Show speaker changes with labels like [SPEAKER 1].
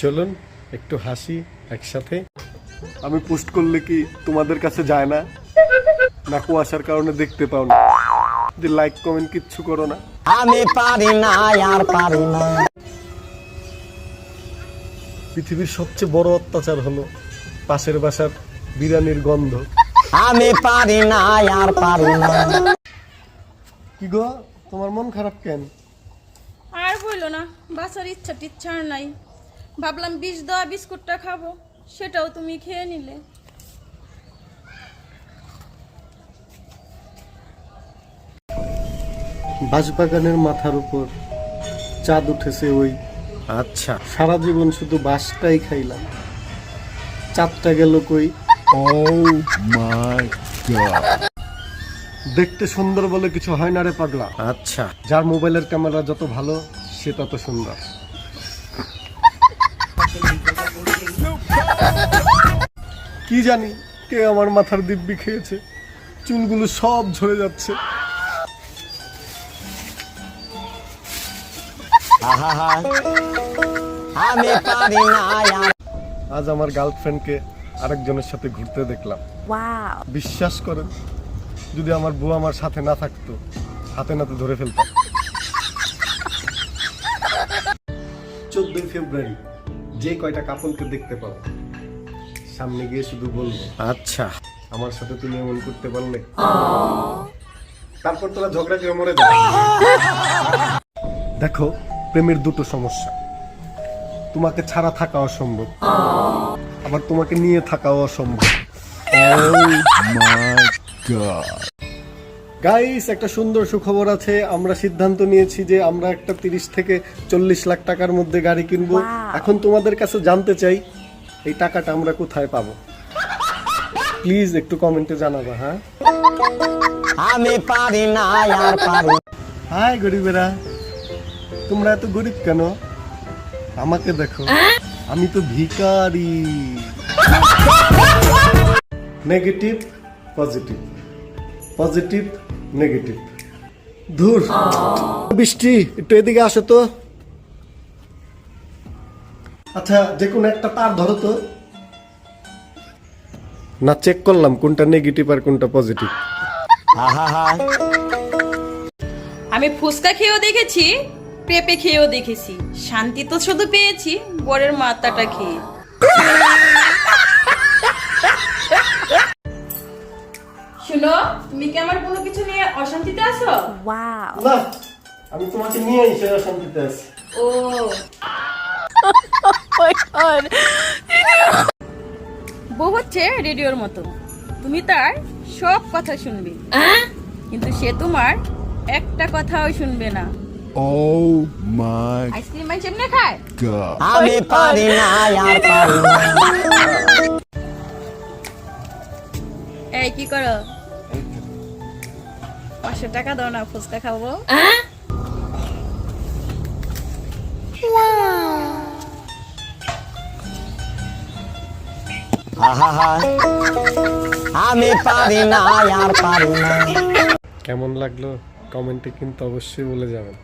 [SPEAKER 1] চলুন একটু হাসি একসাথে। আমি পোস্ট করলে কি তোমাদের কাছে যায় না? না কুয়াশার কারণে দেখতে পাও না। যে লাইক কমেন্ট কিচ্ছু করো না।
[SPEAKER 2] আমি পারি না আর পারি না।
[SPEAKER 1] পৃথিবীর সবচেয়ে বড় অত্যাচার হলো পাশের বাসার বিরিয়ানির গন্ধ।
[SPEAKER 2] আমি পারি না আর পারি না।
[SPEAKER 1] কি গো তোমার মন খারাপ কেন?
[SPEAKER 3] আর বলল না বাসার ইচ্ছা টিচ্ছা নাই। ভাবলাম বিষ দেওয়া বিস্কুটটা খাব সেটাও তুমি খেয়ে নিলে।
[SPEAKER 1] বাঁশবাগানের মাথার উপর চাঁদ উঠেছে ওই। আচ্ছা। সারা জীবন শুধু বাঁশটাই খাইলাম। চাঁদটা গেল কই? দেখতে সুন্দর বলে কিছু হয় না রে পাগলা। আচ্ছা। যার মোবাইলের ক্যামেরা যত ভালো সে তত সুন্দর। কি জানি কে আমার মাথার দিব্যি খেয়েছে। চুলগুলো সব ঝরে যাচ্ছে। আজ আমার গার্লফ্রেন্ডকে আরেকজনের সাথে ঘুরতে দেখলাম। বিশ্বাস করেন যদি আমার বউ আমার সাথে না থাকতো হাতে নাতে ধরে ফেলতাম চোদ্দই ফেব্রুয়ারি যে কয়টা কাপলকে দেখতে পাবো? সামনে গিয়ে শুধু বলব। আচ্ছা। আমার সাথে তুমি এমন করতে পারলে? তারপর তোরা ঝগড়া করে মরে যাবে। দেখো প্রেমের দুটো সমস্যা। তোমাকে ছাড়া থাকা অসম্ভব। আবার তোমাকে নিয়ে থাকাও অসম্ভব। গাইস একটা সুন্দর সুখবর আছে। আমরা সিদ্ধান্ত নিয়েছি যে আমরা একটা তিরিশ থেকে চল্লিশ লাখ টাকার মধ্যে গাড়ি কিনবো। এখন তোমাদের কাছে জানতে চাই এই টাকাটা আমরা কোথায় পাবো? প্লিজ একটু কমেন্টে জানাবা হ্যাঁ?
[SPEAKER 2] আমি পারি না আর পারি।
[SPEAKER 1] হাই গরিবেরা তোমরা এত গরিব কেন? আমাকে দেখো আমি তো ভিখারি। নেগেটিভ পজিটিভ পজিটিভ নেগেটিভ ধুর বৃষ্টি একটু এদিকে আসো তো। আচ্ছা যে কোনো একটা তার ধরো তো। না চেক করলাম কোনটা নেগেটিভ আর কোনটা পজিটিভ
[SPEAKER 2] আহা
[SPEAKER 3] আমি ফুচকা খেয়েও দেখেছি পেঁপে খেয়েও দেখেছি। শান্তি তো শুধু পেয়েছি বরের মাথাটা খেয়ে। শুনো তুমি কি আমার কোনো কিছু নিয়ে অশান্তিতে আছো?
[SPEAKER 1] না আমি তোমাকে নিয়ে এসে শান্তিতে আছি।
[SPEAKER 3] ও বউ হচ্ছে রেডিওর মতো। তুমি তার সব কথা শুনবে। কিন্তু সে তোমার একটা কথাও শুনবে না।
[SPEAKER 4] Oh my
[SPEAKER 3] আইসক্রিম খায়?
[SPEAKER 2] আমি পারি না আর পারি না।
[SPEAKER 3] এই কি করো? পাঁচশো টাকা দাও না ফুচকা খাব।
[SPEAKER 2] আমি পারি না আর পারি না।
[SPEAKER 1] কেমন লাগল? কমেন্টে কিন্তু অবশ্যই বলে যাবেন।